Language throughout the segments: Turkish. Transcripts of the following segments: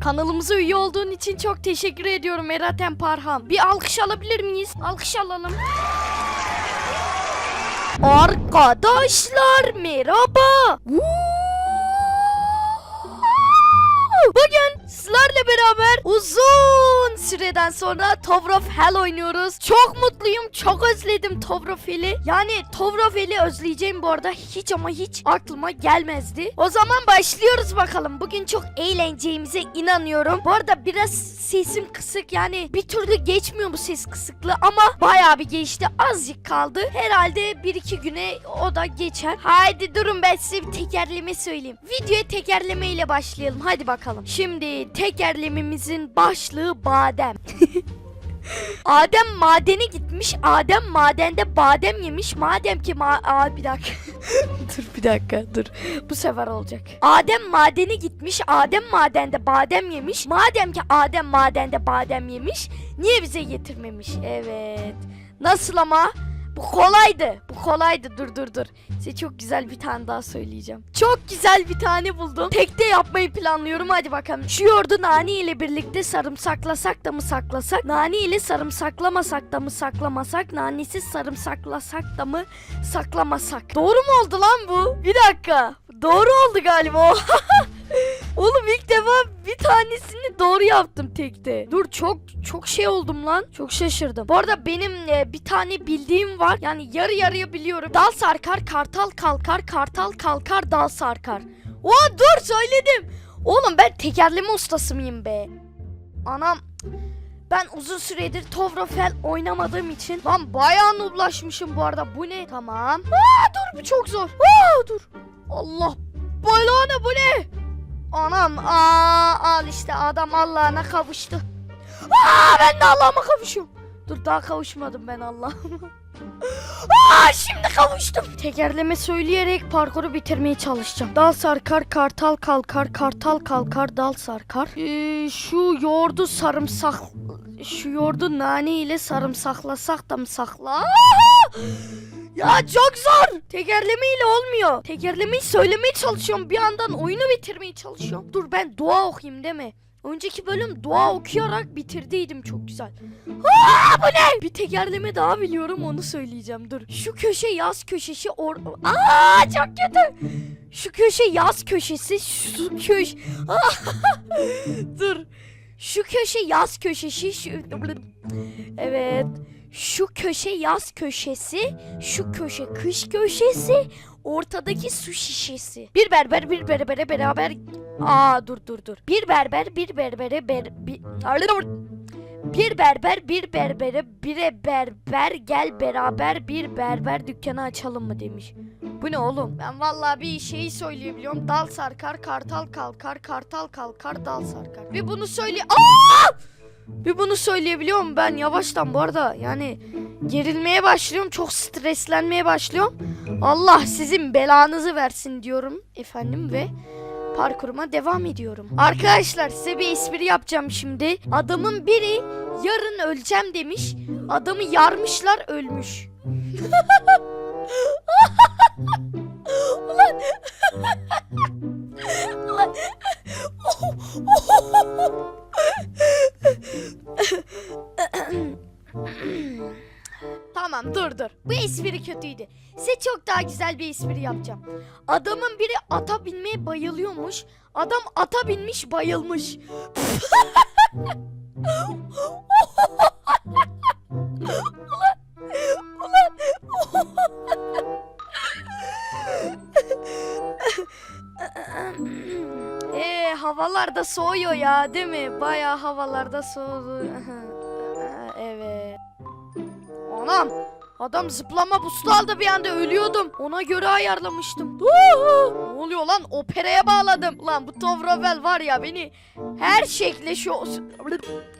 Kanalımıza üye olduğun için çok teşekkür ediyorum Eratem Parham. Bir alkış alabilir miyiz? Alkış alalım. Arkadaşlar merhaba. Bugün sizlerle beraber uzun süreden sonra Tower Hell oynuyoruz. Çok mutluyum. Çok özledim Tower. Yani Tower özleyeceğim bu arada. Hiç ama hiç aklıma gelmezdi. O zaman başlıyoruz bakalım. Bugün çok eğleneceğimize inanıyorum. Bu arada biraz sesim kısık. Yani bir türlü geçmiyor bu ses kısıklığı ama bayağı bir geçti. Azıcık kaldı. Herhalde 1-2 güne o da geçer. Haydi durun ben size bir tekerleme söyleyeyim. Videoya tekerleme ile başlayalım. Hadi bakalım. Şimdi tekerlememizin başlığı badem. Adem madene gitmiş. Adem madende badem yemiş. Madem ki ma Aa, bir dakika. dur bir dakika dur. Bu sefer olacak. Adem madene gitmiş. Adem madende badem yemiş. Madem ki Adem madende badem yemiş. Niye bize getirmemiş? Evet. Nasıl ama? Bu kolaydı. Bu kolaydı. Dur dur dur. Size çok güzel bir tane daha söyleyeceğim. Çok güzel bir tane buldum. Tekte yapmayı planlıyorum. Hadi bakalım. Şu yoğurdu nane ile birlikte sarımsaklasak da mı saklasak? Nane ile sarımsaklamasak da mı saklamasak? Nanesiz sarımsaklasak da mı saklamasak? Doğru mu oldu lan bu? Bir dakika. Doğru oldu galiba. Oğlum ilk defa bir tanesini doğru yaptım tekte. Dur çok çok şey oldum lan. Çok şaşırdım. Bu arada benim e, bir tane bildiğim var. Yani yarı yarıya biliyorum. Dal sarkar, kartal kalkar, kartal kalkar, dal sarkar. Oo dur söyledim. Oğlum ben tekerleme ustası mıyım be? Anam ben uzun süredir Tovrofel oynamadığım için lan bayağı nublaşmışım bu arada. Bu ne? Tamam. Aa dur bu çok zor. Aa dur. Allah belanı bu ne? Anam aa al işte adam Allah'ına kavuştu. Aa ben de Allah'ıma kavuşuyorum. Dur daha kavuşmadım ben Allah'ıma. Aa şimdi kavuştum. Tekerleme söyleyerek parkuru bitirmeye çalışacağım. Dal sarkar, kartal kalkar, kartal kalkar, dal sarkar. Ee, şu yoğurdu sarımsak... Şu yoğurdu nane ile sarımsaklasak da mı sakla? Ya çok zor. Tekerlemeyle olmuyor. Tekerlemeyi söylemeye çalışıyorum. Bir yandan oyunu bitirmeye çalışıyorum. Dur ben dua okuyayım değil mi? Önceki bölüm dua okuyarak bitirdiydim çok güzel. Aa bu ne? Bir tekerleme daha biliyorum onu söyleyeceğim. Dur. Şu köşe yaz köşesi or... Aa çok kötü. Şu köşe yaz köşesi. Şu köşe... Dur. Şu köşe yaz köşesi. Şu... Evet. Şu köşe yaz köşesi, şu köşe kış köşesi, ortadaki su şişesi. Bir berber bir berbere beraber... Aa dur dur dur. Bir berber bir berbere ber... Bir... Bir berber bir berbere bire berber gel beraber bir berber dükkanı açalım mı demiş. Bu ne oğlum? Ben vallahi bir şeyi söyleyebiliyorum. Dal sarkar, kartal kalkar, kartal kalkar, dal sarkar. Bir bunu söyle... Aa! Bir bunu söyleyebiliyorum ben yavaştan bu arada yani gerilmeye başlıyorum çok streslenmeye başlıyorum. Allah sizin belanızı versin diyorum efendim ve parkuruma devam ediyorum. Arkadaşlar size bir espri yapacağım şimdi. Adamın biri yarın öleceğim demiş. Adamı yarmışlar ölmüş. kötüydü. Size çok daha güzel bir espri yapacağım. Adamın biri ata binmeye bayılıyormuş. Adam ata binmiş bayılmış. ulan. Eee havalarda soğuyor ya değil mi? Bayağı havalarda soğudu. evet. Anam adam zıplama boost'u aldı bir anda ölüyordum. Ona göre ayarlamıştım. Ne oluyor lan operaya bağladım. Lan bu Tovravel var ya beni her şekle şu...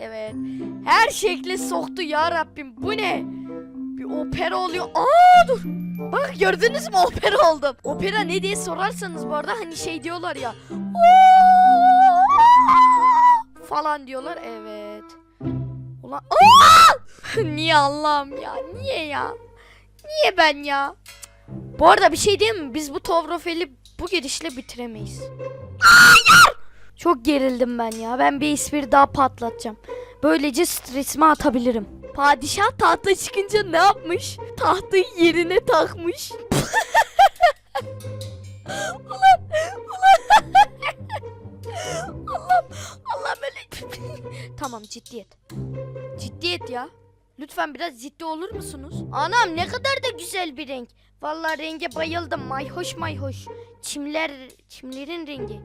Evet. Her şekle soktu ya Rabbim. Bu ne? Bir opera oluyor. Aa dur. Bak gördünüz mü opera oldum. Opera ne diye sorarsanız bu arada hani şey diyorlar ya. falan diyorlar. Evet. Ulan niye Allah'ım ya? Niye ya? Niye ben ya? Bu arada bir şey diyeyim mi? Biz bu Tovrofeli bu gidişle bitiremeyiz. Hayır! Çok gerildim ben ya. Ben bir espri daha patlatacağım. Böylece stresimi atabilirim. Padişah tahta çıkınca ne yapmış? Tahtayı yerine takmış. ulan, ulan. Allah'ım, Allah'ım öyle. tamam ciddiyet. Ciddiyet ya. Lütfen biraz ciddi olur musunuz? Anam ne kadar da güzel bir renk. Vallahi renge bayıldım. Mayhoş mayhoş. Çimler, çimlerin rengi.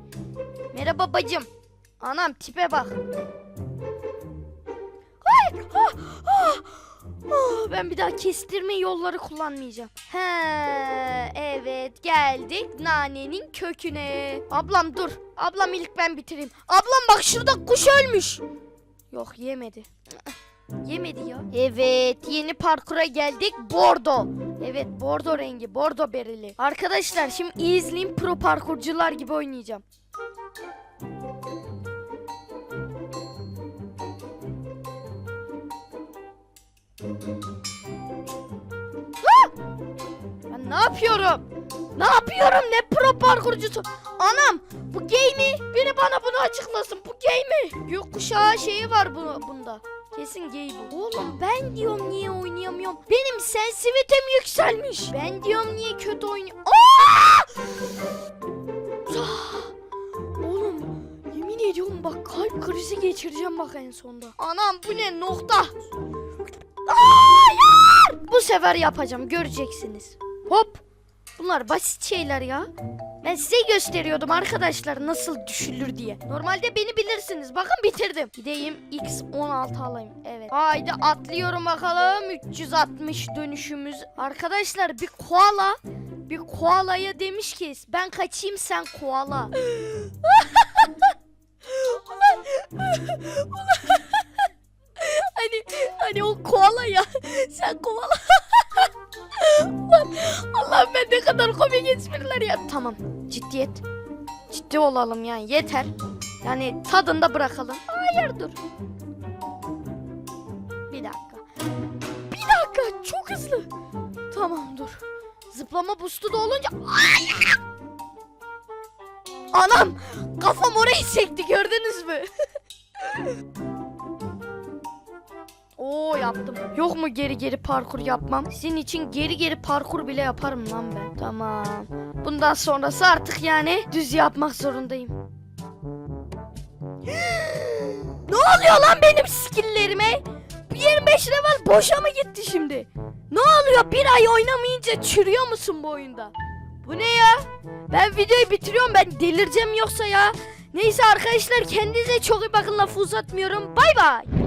Merhaba bacım. Anam tipe bak. Ay, ah, ah, ah, ben bir daha kestirme yolları kullanmayacağım. He, evet geldik nanenin köküne. Ablam dur. Ablam ilk ben bitireyim. Ablam bak şurada kuş ölmüş. Yok yemedi. Yemedi ya. Evet yeni parkura geldik. Bordo. Evet bordo rengi. Bordo bereli. Arkadaşlar şimdi iyi izleyin pro parkurcular gibi oynayacağım. Ah! Ben ne yapıyorum? Ne yapıyorum? Ne pro parkurcusu? Anam bu gay mi? Biri bana bunu açıklasın. Bu gay mi? Gökkuşağı şeyi var bu, bunda. Kesin gay bu. Oğlum ben diyorum niye oynayamıyorum. Benim sensitivitem yükselmiş. Ben diyorum niye kötü oynuyorum. Oğlum yemin ediyorum bak kalp krizi geçireceğim bak en sonda. Anam bu ne nokta? Hayır! Bu sefer yapacağım göreceksiniz. Hop. Bunlar basit şeyler ya. Ben size gösteriyordum arkadaşlar nasıl düşülür diye. Normalde beni bilirsiniz. Bakın bitirdim. Gideyim X16 alayım. Evet. Haydi atlıyorum bakalım. 360 dönüşümüz. Arkadaşlar bir koala bir koalaya demiş ki ben kaçayım sen koala. hani hani o koala ya. Sen koala. Ne kadar komik espriler ya. Tamam ciddiyet. Ciddi olalım yani yeter. Yani tadında bırakalım. Hayır dur. Bir dakika. Bir dakika çok hızlı. Tamam dur. Zıplama boost'u da olunca... Anam kafam orayı sekti gördünüz mü? Yaptım. Yok mu geri geri parkur yapmam? Sizin için geri geri parkur bile yaparım lan ben. Tamam. Bundan sonrası artık yani düz yapmak zorundayım. ne oluyor lan benim skilllerime? Bu 25 level boşa mı gitti şimdi? Ne oluyor? Bir ay oynamayınca çürüyor musun bu oyunda? Bu ne ya? Ben videoyu bitiriyorum. Ben delireceğim yoksa ya. Neyse arkadaşlar kendinize çok iyi bakın lafı uzatmıyorum. Bay bay.